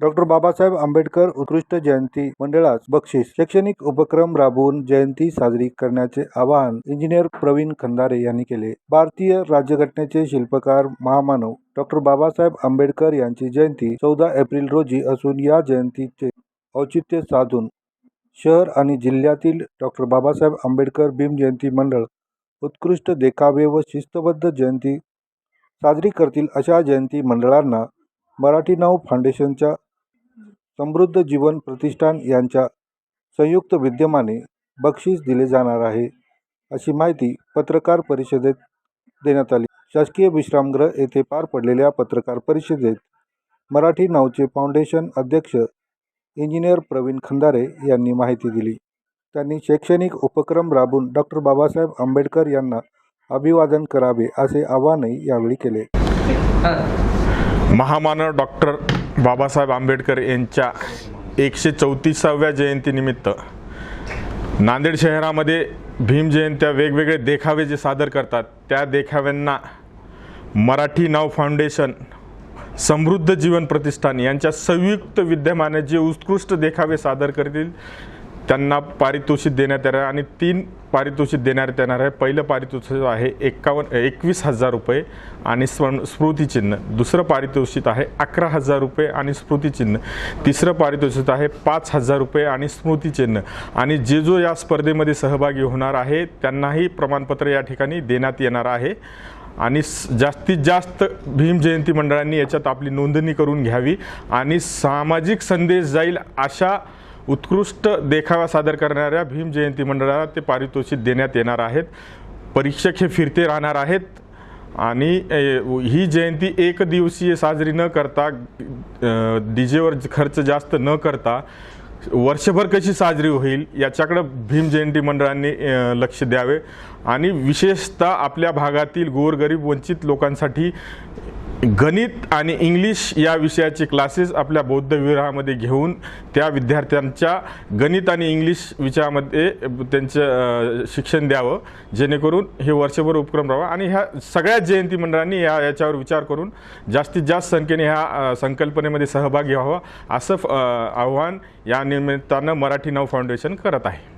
Doctor Babasaheb Ambedkar उत्कृष्ट जयंती मंडळास बक्षीस. शैक्षणिक उपक्रम राबवून जयंती साजरी करण्याचे आवाहन इंजिनियर प्रवीण खंदारे यांनी केले. भारतीय राज्यघटनेचे शिल्पकार महामानव डॉक्टर बाबासाहेब आंबेडकर यांची जयंती चौदा एप्रिल रोजी असून या जयंतीचे औचित्य साधून शहर आणि जिल्ह्यातील डॉक्टर बाबासाहेब आंबेडकर भीमजयंती मंडळ उत्कृष्ट देखावे व शिस्तबद्ध जयंती साजरी करतील अशा जयंती मंडळांना मराठी नाव फाउंडेशनच्या समृद्ध जीवन प्रतिष्ठान यांच्या संयुक्त विद्यमाने बक्षीस दिले जाणार आहे अशी माहिती पत्रकार परिषदेत देण्यात आली. शासकीय विश्रामगृह येथे पार पडलेल्या पत्रकार परिषदेत मराठी नावचे फाउंडेशन अध्यक्ष इंजिनियर प्रवीण खंदारे यांनी माहिती दिली. त्यांनी शैक्षणिक उपक्रम राबून डॉक्टर बाबासाहेब आंबेडकर यांना अभिवादन करावे असे आवाहनही यावेळी केले. महामानव डॉक्टर बाबासाहेब आंबेडकर यांच्या एकशे चौतीसाव्या जयंतीनिमित्त नांदेड शहरामध्ये भीम जयंत्या वेगवेगळे देखावे जे सादर करतात त्या देखाव्यांना मराठी नाव फाउंडेशन समृद्ध जीवन प्रतिष्ठान यांच्या संयुक्त विद्यमाने जे उत्कृष्ट देखावे सादर करतील त्यांना पारितोषिक देण्यात येणार आहे आणि तीन पारितोषिक देण्यात येणार आहे. पहिलं पारितोषिक आहे एक्कावन्न एकवीस हजार रुपये आणि स्व स्मृतिचिन्ह दुसरं पारितोषिक आहे अकरा हजार रुपये आणि स्मृतिचिन्ह तिसरं पारितोषिक आहे पाच हजार रुपये आणि स्मृतिचिन्ह आणि जे जो या स्पर्धेमध्ये सहभागी होणार आहे त्यांनाही प्रमाणपत्र या ठिकाणी देण्यात येणार आहे. आणि जास्तीत जास्त भीम जयंती मंडळांनी याच्यात आपली नोंदणी करून घ्यावी. आणि सामाजिक संदेश जाईल अशा उत्कृष्ट देखावा सादर करणाऱ्या भीम जयंती मंडळाला ते पारितोषिक देण्यात येणार आहेत. परीक्षक हे फिरते राहणार आहेत. आणि ही जयंती एक दिवसीय साजरी न करता डीजेवर खर्च जास्त न करता वर्षभर कशी साजरी होईल याच्याकडं भीम जयंती मंडळांनी लक्ष द्यावे. आणि विशेषतः आपल्या भागातील गोरगरीब वंचित लोकांसाठी गणित आणि इंग्लिश या विषयाचे क्लासेस आपल्या बौद्ध विवाहामध्ये घेऊन त्या विद्यार्थ्यांच्या गणित आणि इंग्लिश विषयामध्ये त्यांचं शिक्षण द्यावं. जेणेकरून हे वर्षभर उपक्रम राहावा. आणि ह्या सगळ्या जयंती मंडळांनी या याच्यावर विचार करून जास्तीत जास्त संख्येने ह्या संकल्पनेमध्ये सहभागी व्हावा असं आव्हान या निमित्तानं मराठी नाव फाउंडेशन करत आहे.